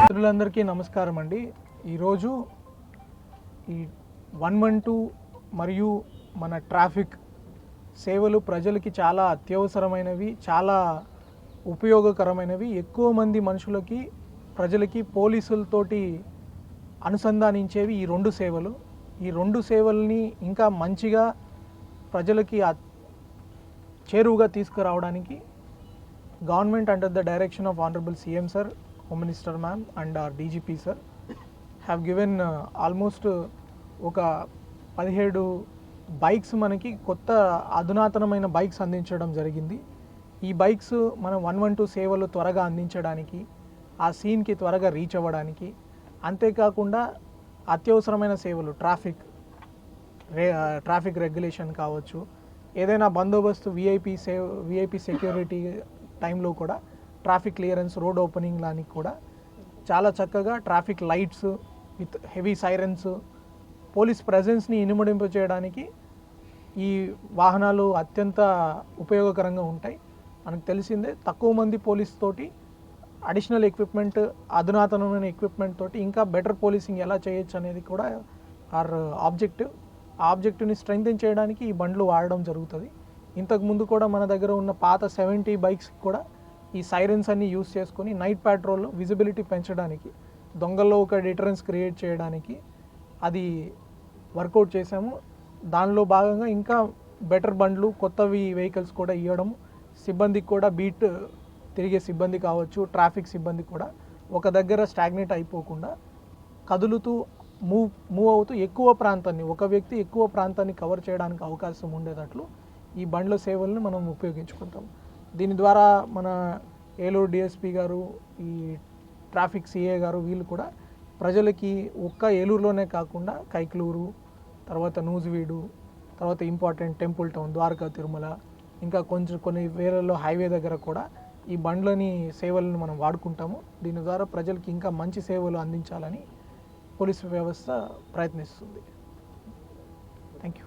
మిత్రులందరికీ నమస్కారం అండి. ఈరోజు ఈ వన్ వన్ టూ మరియు మన ట్రాఫిక్ సేవలు ప్రజలకి చాలా అత్యవసరమైనవి చాలా ఉపయోగకరమైనవి. ఎక్కువ మంది మనుషులకి ప్రజలకి పోలీసులతోటి అనుసంధానించేవి ఈ రెండు సేవలు. ఈ రెండు సేవల్ని ఇంకా మంచిగా ప్రజలకి చేరువుగా తీసుకురావడానికి government under the direction of honourable CM sir home minister ma'am and our DGP sir have given almost ఒక పదిహేడు బైక్స్ మనకి కొత్త అధునాతనమైన బైక్స్ అందించడం జరిగింది. ఈ బైక్స్ మనం వన్ వన్ టూ సేవలు త్వరగా అందించడానికి ఆ సీన్కి త్వరగా రీచ్ అవ్వడానికి అంతేకాకుండా అత్యవసరమైన సేవలు ట్రాఫిక్ రే ట్రాఫిక్ రెగ్యులేషన్ కావచ్చు ఏదైనా బందోబస్తు విఐపి సేవ్ విఐపి సెక్యూరిటీ టైంలో కూడా ట్రాఫిక్ క్లియరెన్స్ రోడ్ ఓపెనింగ్ లానికి కూడా చాలా చక్కగా traffic lights with heavy sirens police ప్రజెన్స్ని ఇనుమడింప చేయడానికి ఈ వాహనాలు అత్యంత ఉపయోగకరంగా ఉంటాయి. మనకు తెలిసిందే తక్కువ మంది పోలీస్ తోటి అడిషనల్ ఎక్విప్మెంట్ అధునాతనమైన ఎక్విప్మెంట్ తోటి ఇంకా బెటర్ పోలీసింగ్ ఎలా చేయొచ్చు అనేది కూడా ఆర్ ఆబ్జెక్టివ్ ఆ ఆబ్జెక్టివ్ని స్ట్రెంగ్థెన్ చేయడానికి ఈ బండ్లు వాడడం జరుగుతుంది. ఇంతకు ముందు కూడా మన దగ్గర ఉన్న పాత సెవెంటీ బైక్స్ కూడా ఈ సైరన్స్ అన్ని యూస్ చేసుకొని నైట్ ప్యాట్రోల్లో విజిబిలిటీ పెంచడానికి దొంగల్లో ఒక డిటరెన్స్ క్రియేట్ చేయడానికి అది వర్కౌట్ చేసాము దానిలో భాగంగా ఇంకా బెటర్ బండ్లు కొత్తవి వెహికల్స్ కూడా ఇవ్వడం సిబ్బందికి కూడా బీట్ తిరిగే సిబ్బంది కావచ్చు ట్రాఫిక్ సిబ్బంది కూడా ఒక దగ్గర స్టాగ్నేట్ అయిపోకుండా కదులుతూ మూవ్ మూవ్ అవుతూ ఎక్కువ ప్రాంతాన్ని ఒక వ్యక్తి ఎక్కువ ప్రాంతాన్ని కవర్ చేయడానికి అవకాశం ఉండేటట్లు ఈ బండ్ల సేవలను మనం ఉపయోగించుకుంటాం. దీని ద్వారా మన ఏలూరు డిఎస్పి గారు ఈ ట్రాఫిక్ సిఏ గారు వీళ్ళు కూడా ప్రజలకి ఒక్క ఏలూరులోనే కాకుండా కైక్లూరు తర్వాత నూజివీడు తర్వాత important temple town Dwaraka Tirumala ఇంకా కొంచెం కొన్ని వేలలో హైవే దగ్గర కూడా ఈ బండ్లని సేవలను మనం వాడుకుంటాము. దీని ద్వారా ప్రజలకి ఇంకా మంచి సేవలు అందించాలని పోలీసు వ్యవస్థ ప్రయత్నిస్తుంది. Thank you